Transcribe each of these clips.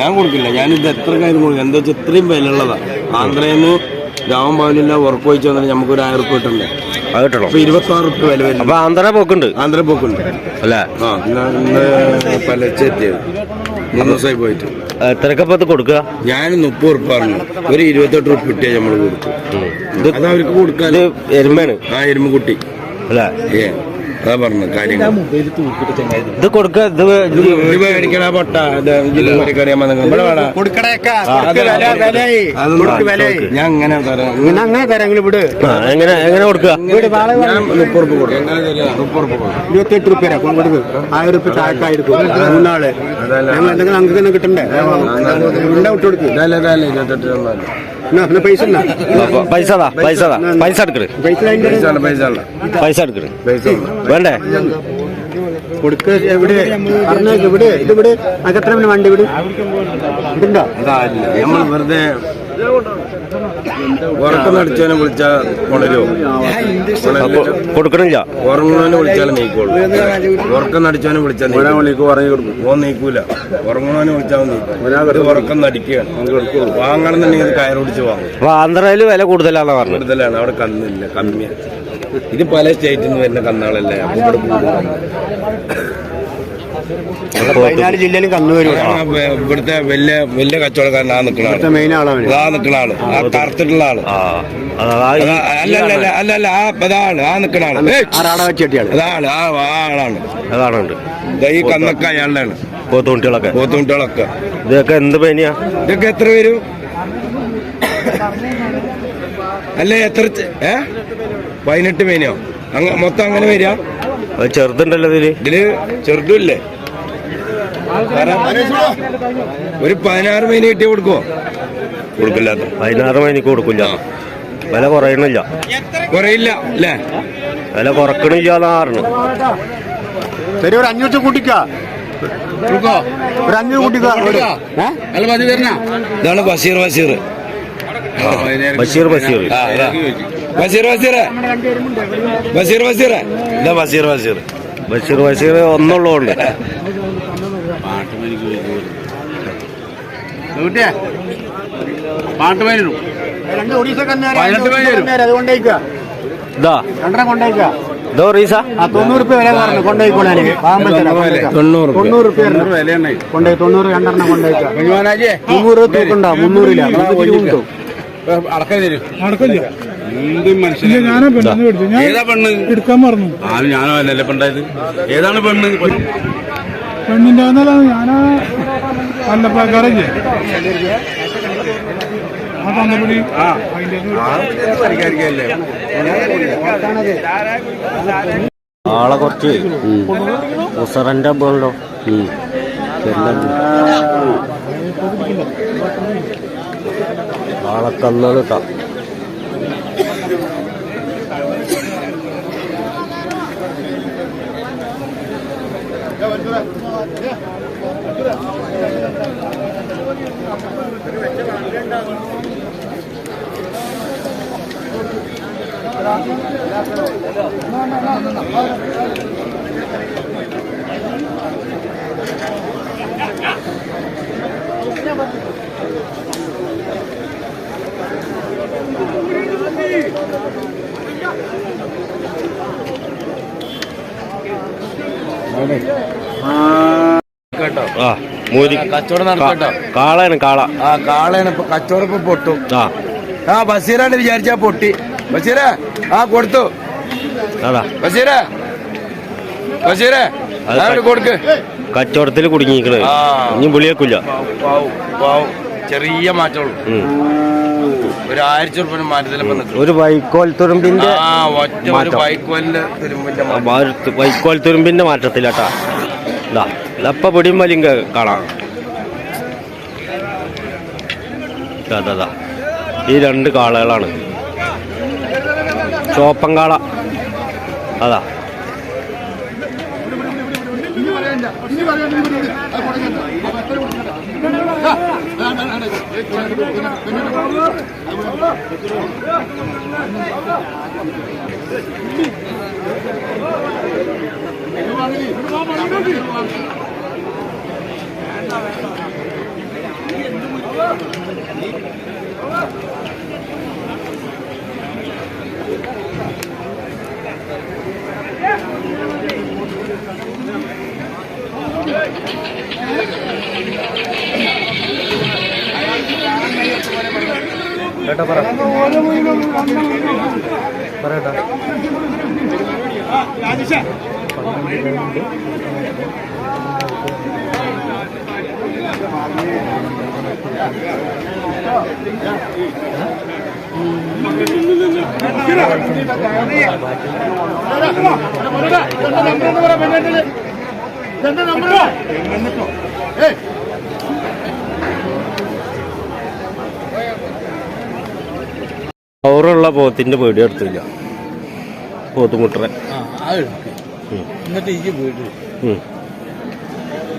ഞാൻ കൊടുക്കില്ല. ഞാനിത് എത്ര കാര്യം കൊടുക്കും? എന്താ വെച്ചാൽ ഇത്രയും വിലയുള്ളതാണ് ആന്ധ്രയിൽ നിന്ന് രാമൻ പാലില്ല ഉറപ്പ് വെച്ച് വന്നാൽ നമുക്ക് ഒരു ആയിരം ഉറുപ്പ് കിട്ടണ്ടേ? അത് കിട്ടണം. അപ്പൊ ഇരുപത്തി ആറ് ഉറുപ്പ് വില വരും അപ്പൊ ആന്ധ്ര പോക്കുണ്ട്. ആന്ധ്ര പോക്കുണ്ട്. അല്ലേ? ആ ഇന്ന് ഇന്ന് പലച്ച എത്തിയത് മൂന്ന് ദിവസമായി പോയിട്ട്. കൊടുക്കുക? ഞാൻ മുപ്പത് ഉറുപ്പ് പറഞ്ഞു. ഒരു ഇരുപത്തെട്ട് ഉറുപ്പ് കിട്ടിയാൽ നമ്മൾ കൊടുക്കും അത് അവർക്ക് കൊടുക്കാൻ എരുമയാണ്. ആ എരുമക്കുട്ടി. അല്ലേ? ഏ അതാ പറഞ്ഞ കാര്യങ്ങൾ. ഇത് കൊടുക്കുക ഇത് മേടിക്കണ പൊട്ട ഞാൻ അങ്ങനെ തരാം. അങ്ങനെ തരാം വിട് ആ, എങ്ങനെ എങ്ങനെ കൊടുക്കുക ഞാൻ മുപ്പത് കൊടുക്കും. കൊടുക്കും. ഇരുപത്തെട്ട് റുപ്യ കൊടുക്കും. ആയിരം റുപ്യ താഴെക്കായിരിക്കും മൂന്നാൾ. ഞങ്ങൾ എന്തെങ്കിലും നമുക്ക് തന്നെ കിട്ടണ്ടേ? ഉണ്ട വിട്ട് കൊടുക്കും. ഇരുപത്തെട്ട് പൈസ പൈസ പൈസ താ. പൈസ ഉള്ള വേണ്ടേ? കൊടുക്ക എവിടെ? പറഞ്ഞേക്ക് ഇവിടെ ഇത് ഇവിടെ. അകത്ര വണ്ടി ഇവിടെ. ഇതുണ്ടോ? നമ്മൾ വെറുതെ ഉറക്കം നടിച്ചവനെ വിളിച്ചാൽ അപ്പൊ കൊടുക്കണില്ല. ഉറങ്ങുന്നവനെ വിളിച്ചാലും നീക്കുള്ളൂ. ഉറക്കം നടിച്ചവനെ വിളിച്ചാൽ വിളിക്കും ഉറങ്ങി കൊടുക്കും. ഓൻ നീക്കൂല. ഉറങ്ങുന്നവനെ വിളിച്ചാൽ നീക്കും. ഉറക്കം നടിക്കുകയാണ്. വാങ്ങണമെന്നുണ്ടെങ്കിൽ ഇത് കയറുപിടിച്ച് വാങ്ങും. അപ്പൊ ആന്ധ്രയിൽ വില കൂടുതലാണെന്ന് പറഞ്ഞു കൂടുതലാണ്. അവിടെ കന്നില്ല കമ്മിയാണ് ഇത് പല സ്റ്റേറ്റിൽ നിന്ന് വരുന്ന കന്നുകളല്ലേ വയനാട് ഇവിടെ കൂടുതലാണ്. പതിനാല് ജില്ലയിലും കന്നു വരും. ആ, വെ- ഇവിടുത്തെ വലിയ വലിയ കച്ചവടക്കാരൻ ആ നിൽക്കുന്ന ആൾ മെയിൻ ആളാണ് ആ നിൽക്കുന്ന ആൾ. ആ കറുത്തിട്ടുള്ള ആൾ അല്ല അല്ല അല്ല അല്ല ആ അതാണ് ആ നിൽക്കുന്ന ആൾ. അതാണ് ആ ആളാണ്. അതാണുണ്ട്. ദാ ഈ കന്നൊക്കെ അയാളുടെയാണ്. പോത്തുകുട്ടികളൊക്കെ പോത്തുകുട്ടികളൊക്കെ ഇതൊക്കെ എന്ത് പേനിയാ? ഇതൊക്കെ എത്ര വരും? അല്ലേ എത്ര ഏ? പതിനെട്ട് മീനോ അങ്ങ മൊത്തം അങ്ങനെ വരിക? അത് ചെറുതുണ്ടല്ലോ ഇതിൽ. ഇതിൽ ചെറുതുമില്ലേ? ഒരു പതിനാറ് മീൻ കിട്ടിയ കൊടുക്കുവോ? കൊടുക്കില്ല പതിനാറ് മീനിക്ക് കൊടുക്കില്ല. വില കുറയണില്ല. കുറയില്ല അല്ലേ? വില കുറക്കണില്ല എന്നാ പറഞ്ഞു ശരി ഒരു അഞ്ഞൂറ്റി കൂട്ടിക്കോ. ഒരു അഞ്ഞൂറ് കൂട്ടിക്ക. ഒരു- ഏ? ഇതാണ് ബഷീർ ബഷീർ ബഷീർ ബഷീർ. ബഷീർ ബഷീർ വസീർ ബഷീർ എന്താ വസീർ ബഷീർ ബഷീർ ബഷീർ ഒന്നുള്ളതുകൊണ്ട്. രണ്ടെണ്ണം കൊണ്ടേക്ക പറഞ്ഞു. കൊണ്ടേക്കോളാന് പാമ്പൻ തരാം. കൊണ്ടേക്ക. മനുഷ്യനെ ഞാൻ ഏതാ പെണ്ണ്? എടുക്കാൻ പറഞ്ഞു ആ ഞാനോ അല്ലല്ലേ പെണ്ണായത് ഏതാണ് പെണ്ണ്? പെണ്ണിന്റെ ഞാനാ ആ ആളെ കുറച്ച്. ഉസറന്റെ പോലോ ആളെ കന്നാണ് കേട്ടോ കേട്ടോ ആ മൂരി കച്ചവടം നടക്കട്ടോ കാളയാണ് കാള. ആ കാളയാണ് ഇപ്പൊ കച്ചവടം ഇപ്പൊ പൊട്ടും. ആ. ബഷീറാണ് വിചാരിച്ചാ പൊട്ടി. ബഷീറേ ആ കൊടുത്തു. അതാ. ബഷീറേ ബഷീറേ കൊടുക്ക്. കച്ചവടത്തിൽ കുടുങ്ങിക്കണ് ആ. ഇനി വിളിയേക്കില്ല. ചെറിയ മാറ്റമുള്ളൂ. ഒരു ആയിരത്തി ഉറുപ്പിന് മാറ്റത്തിലിപ്പോ നിൽക്കും ഒരു വൈക്കോൽ തുരുമ്പിന്റെ ഒരു മാറ്റം. തുരുമ്പിന്റെ വൈക്കോൽ തുരുമ്പിന്റെ മാറ്റത്തിലാട്ടാ. ഇതാ ഇതപ്പ പിടിയും വലിയും കാണാം. ദാ, ദാ, ദാ. ഈ രണ്ട് കാളകളാണ്. ചോപ്പങ്കാള അതാ Thank you. പേടി എടുത്തില്ല പോത്തുമുട്ടറെ എന്നിട്ട് ഈ പോത്തിന്റെ പേടി എടുത്തില്ല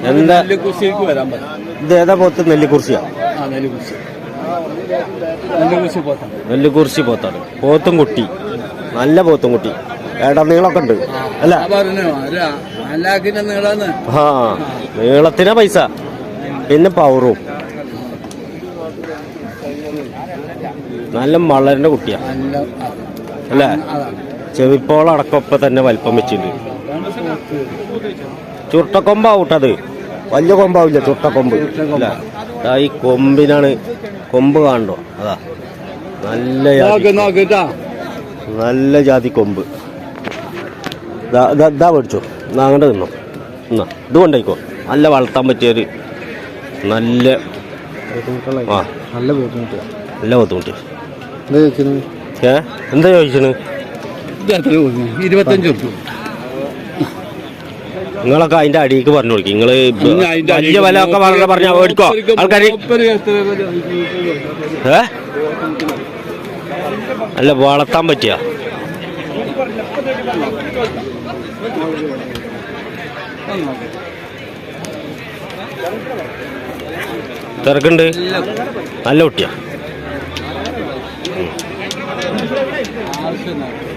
നെല്ലിക്കുശിക്ക് വരാൻ പറയും ഇത് ഏതാ പോത്ത്? നെല്ലിക്കുറിശിയാ നെല്ലിക്കുറിശി പോത്താണ്. പോത്തും കുട്ടി നല്ല പോത്തും കുട്ടി ഏടാ നീളൊക്കെ ഉണ്ട് അല്ല ആ നീളത്തിനാ പൈസ. പിന്നെ പവറും നല്ല മള്ളറിന്റെ കുട്ടിയാ. നല്ല അല്ലേ? അതാണ്. ചെവിപ്പോളടക്കം തന്നെ വലിപ്പം വെച്ചിട്ടുണ്ട്. ചുട്ടക്കൊമ്പാവൂട്ടത് വലിയ കൊമ്പാവില്ല ചുട്ടക്കൊമ്പ് അല്ല? ഈ കൊമ്പിനാണ് കൊമ്പ് കാണണ്ടോ അതാ. നല്ല ജാതി നല്ല ജാതി കൊമ്പ്. ഇതാ പഠിച്ചോ അങ്ങനെ തിന്നോ എന്നാ അങ്ങോട്ട് നിന്നോ. എന്നാ ഇത് കൊണ്ടായിക്കോ. നല്ല വളർത്താൻ പറ്റിയൊരു നല്ല ആ. നല്ല ബുദ്ധിമുട്ട്. നല്ല ബുദ്ധിമുട്ട്. ഏ? എന്താ ചോദിച്ചത്? ഇരുപത്തഞ്ച് നിങ്ങളൊക്കെ അതിന്റെ അടിയിൽ പറഞ്ഞു കൊടുക്കും. നിങ്ങൾ വലിയ വില ഒക്കെ പറഞ്ഞ പറഞ്ഞ മേടിക്കോ ആൾക്കാര് ഏ? അല്ല വളർത്താൻ പറ്റിയ? തിരക്കുണ്ട്. നല്ല കുട്ടിയാ. Bolsonaro.